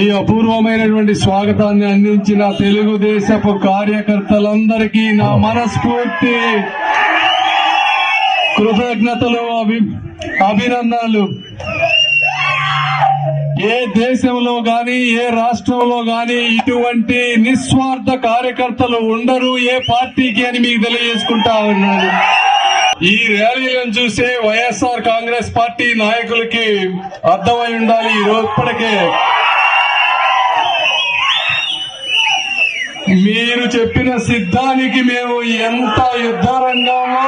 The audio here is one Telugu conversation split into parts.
ఈ అపూర్వమైనటువంటి స్వాగతాన్ని అందించిన తెలుగుదేశపు కార్యకర్తలందరికీ నా మనస్ఫూర్తి. కృతజ్ఞతలు అభి అభినందనలు. ఏ దేశంలో గాని ఏ రాష్ట్రంలో గాని ఇటువంటి నిస్వార్థ కార్యకర్తలు ఉండరు ఏ పార్టీకి అని మీకు తెలియజేసుకుంటా ఉన్నాను. ఈ ర్యాలీలను చూసే వైఎస్ఆర్ కాంగ్రెస్ పార్టీ నాయకులకి అర్థమై ఉండాలి. ఈ రోజు ఇప్పటికే మీరు చెప్పిన సిద్ధానికి మేము ఎంత యుద్ధరంగామో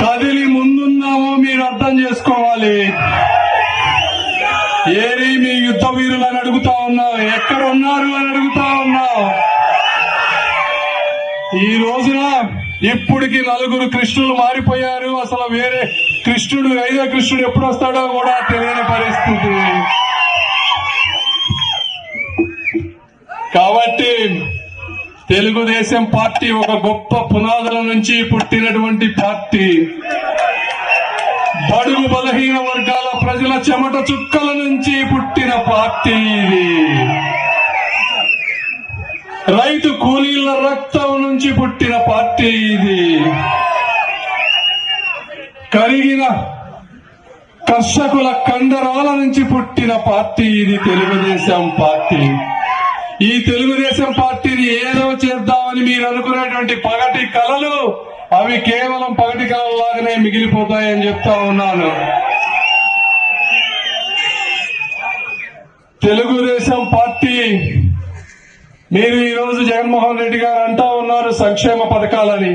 కదిలి ముందున్నామో మీరు అర్థం చేసుకోవాలి. ఏరి మీ యుద్ధ వీరులు అని అడుగుతా ఉన్నాం ఎక్కడ ఉన్నారు అని అడుగుతా ఉన్నాం ఈ రోజున ఇప్పటికి నలుగురు కృష్ణులు మారిపోయారు. అసలు వేరే కృష్ణుడు ఐదో కృష్ణుడు ఎప్పుడు వస్తాడో కూడా తెలియని పరిస్థితి. కాబట్టి తెలుగుదేశం పార్టీ ఒక గొప్ప పునాదుల నుంచి పుట్టినటువంటి పార్టీ. బడుగు బలహీన వర్గాల ప్రజల చెమట చుక్కల నుంచి పుట్టిన పార్టీ ఇది. రైతు కూలీల రక్తం నుంచి పుట్టిన పార్టీ ఇది. కరిగిన కర్షకుల కండరాల నుంచి పుట్టిన పార్టీ ఇది తెలుగుదేశం పార్టీ. ఈ తెలుగుదేశం పార్టీని ఏదో చేద్దామని మీరు అనుకునేటువంటి పగటి కళలు అవి కేవలం పగటి కళలాగానే మిగిలిపోతాయని చెప్తా ఉన్నాను తెలుగుదేశం పార్టీ మీరు ఈరోజు జగన్మోహన్ రెడ్డి గారు అంటా ఉన్నారు సంక్షేమ పథకాలని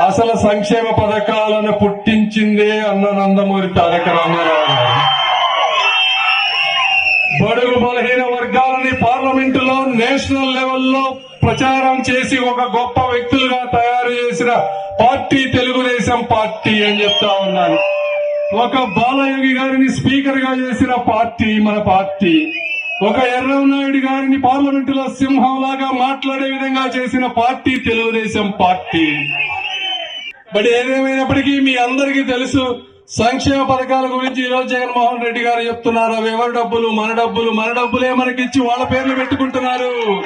అసలు సంక్షేమ పథకాలను పుట్టించిందే అన్న నందమూరి తారక రామారావు గారు. బడుగు బలహీన వర్గాలని పార్లమెంటులో నేషనల్ లెవెల్లో ప్రచారం చేసి ఒక గొప్ప వ్యక్తులుగా తయారు చేసిన పార్టీ తెలుగుదేశం పార్టీ అని చెప్తా ఉన్నాను. ఒక బాలయోగి గారిని స్పీకర్గా చేసిన పార్టీ మన పార్టీ. ఒక ఎర్రనాయుడు గారిని పార్లమెంటులో సింహంలాగా మాట్లాడే విధంగా చేసిన పార్టీ తెలుగుదేశం పార్టీ. బట్ ఏదేమైనప్పటికీ మీ అందరికీ తెలుసు సంక్షేమ పథకాల గురించి ఈ రోజు జగన్మోహన్ రెడ్డి గారు చెప్తున్నారు. అవి ఎవరి డబ్బులు? మన డబ్బులు. మన డబ్బులే మనకిచ్చి వాళ్ళ పేర్లు పెట్టుకుంటున్నారు.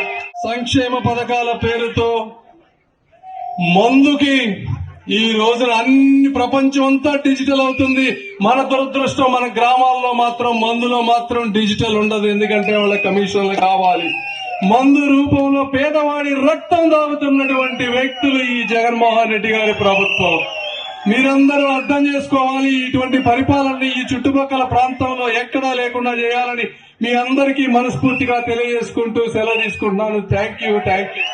సంక్షేమ పథకాల పేరుతో మందుకి ఈ రోజున అన్ని ప్రపంచం అంతా డిజిటల్ అవుతుంది. మన దురదృష్టం మన గ్రామాల్లో మాత్రం మందులో మాత్రం డిజిటల్ ఉండదు. ఎందుకంటే వాళ్ళ కమిషన్లు కావాలి. మందు రూపంలో పేదవాడి రక్తం దాగుతున్నటువంటి వ్యక్తులు ఈ జగన్మోహన్ రెడ్డి గారి ప్రభుత్వం. మీరందరూ అర్థం చేసుకోవాలి ఇటువంటి పరిపాలనని ఈ చుట్టుపక్కల ప్రాంతంలో ఎక్కడా లేకుండా చేయాలని మీ అందరికీ మనస్ఫూర్తిగా తెలియజేసుకుంటూ సెలవు తీసుకుంటున్నాను. Thank you thank you